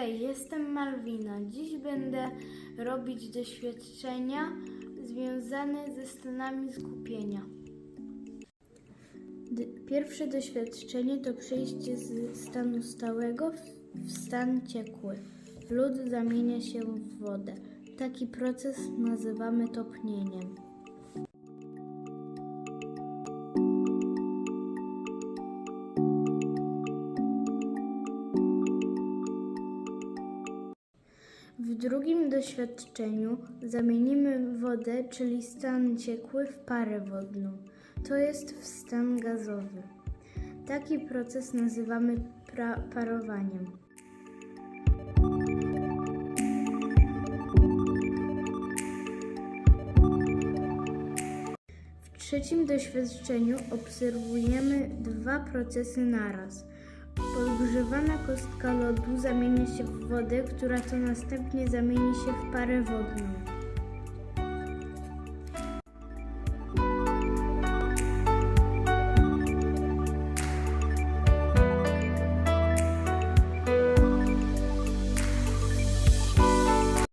Hej, jestem Malwina. Dziś będę robić doświadczenia związane ze stanami skupienia. Pierwsze doświadczenie to przejście z stanu stałego w stan ciekły. Lód zamienia się w wodę. Taki proces nazywamy topnieniem. W drugim doświadczeniu zamienimy wodę, czyli stan ciekły, w parę wodną. To jest w stan gazowy. Taki proces nazywamy parowaniem. W trzecim doświadczeniu obserwujemy dwa procesy naraz. Podgrzewana kostka lodu zamienia się w wodę, która to następnie zamieni się w parę wodną.